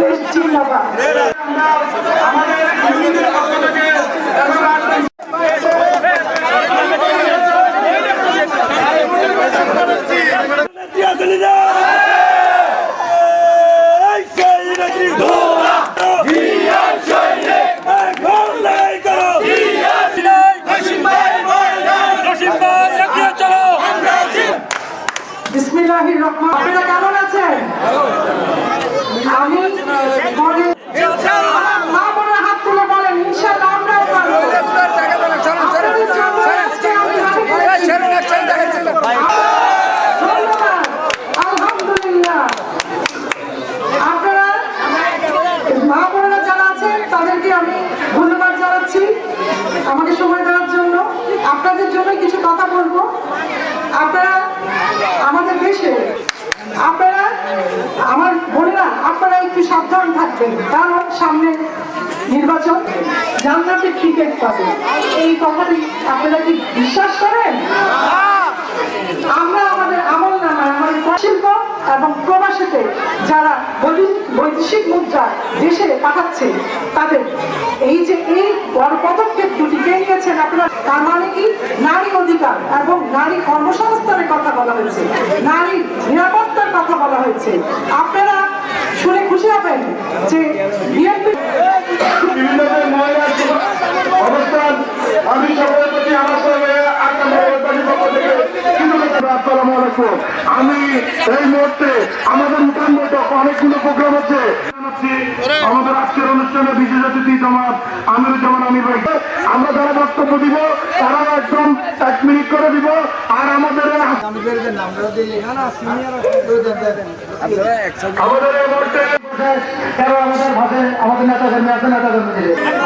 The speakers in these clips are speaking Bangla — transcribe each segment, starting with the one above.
দেশ জিন্দাবাদ আমাদের ইউনিয়নের পক্ষ থেকে বিসমিল্লাহির রহমান। আপনারা কেমন আছেন? জানাচ্ছি আমাকে সময় দেওয়ার জন্য আপনাদের জন্য কিছু কথা বলব। আপনারা আমাদের দেশে, আপনারা, আমার বোনেরা, আপনারা একটু সাবধান থাকবেন। কারণ সামনে নির্বাচন জান্নাতে ক্রিকেট পাবে। এই কথাটি আপনারা কি বিশ্বাস করেন? আমরা আমাদের আমল নামায় আমাদের শিল্প এবং প্রবাসীতে যারা বৈদেশিক মুদ্রা দেশে পাঠাচ্ছে, তাদের এই যে এই বড় পদক্ষেপ দুটি পেয়ে গেছেন আপনারা, তার মানে কি? নারী অধিকার এবং নারী কর্মসংস্থানের কথা বলা হয়েছে। নারী নিরাপত্তার কথা বলা হয়েছে। আপনারা শুনে খুশি হবেন যে বিএনপি আমি প্রতি আমার আসসালামু আলাইকুম। আমি এই মুহূর্তে আমাদের নতুন বৈঠক অনেকগুলো প্রোগ্রাম আছে। আমাদের আজকের অনুষ্ঠানে বিশেষ অতিথি জমাত আমিরুজ্জামান আমির ভাই। আমরা যারা বক্তব্য দিব তারা একদম এক মিনিট করে দিব আর আমাদের আমাদের এই মুহূর্তে আমাদের ভাষে আমাদের নেতা নেতা কর্মী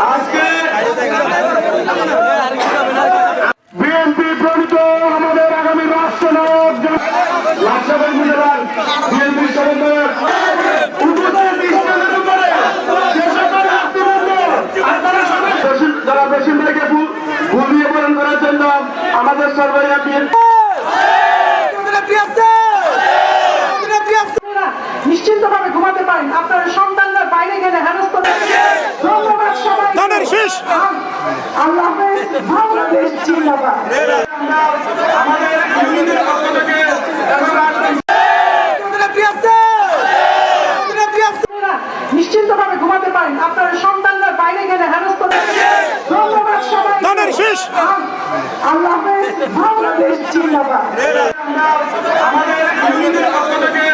আজকে লাকসাবের জেলার বিএনপি সমন্বয়ক উপজেলা ডিস্ট্রিক্টের উপরে যে সকল আত্মবন্ধ আপনারা সবাই বেশি- যারা বেশিরভাগকে ভুল- ভুল দিয়ে পূরণ করার জন্য আমাদের বিএনপি নিশ্চিন্ত ভাবে ঘুমাতে পারেন। আপনার সন্তানরা বাইরে গেলে হেনস্থ ধন্যবাদ সবাই আল্লাহ বাংলাদেশ জিন্দাবাদ আমাদের ইউনিয়নের পক্ষ থেকে বাংলাদেশ জিন্দাবাদ। আমাদের ইউনিটের পক্ষ থেকে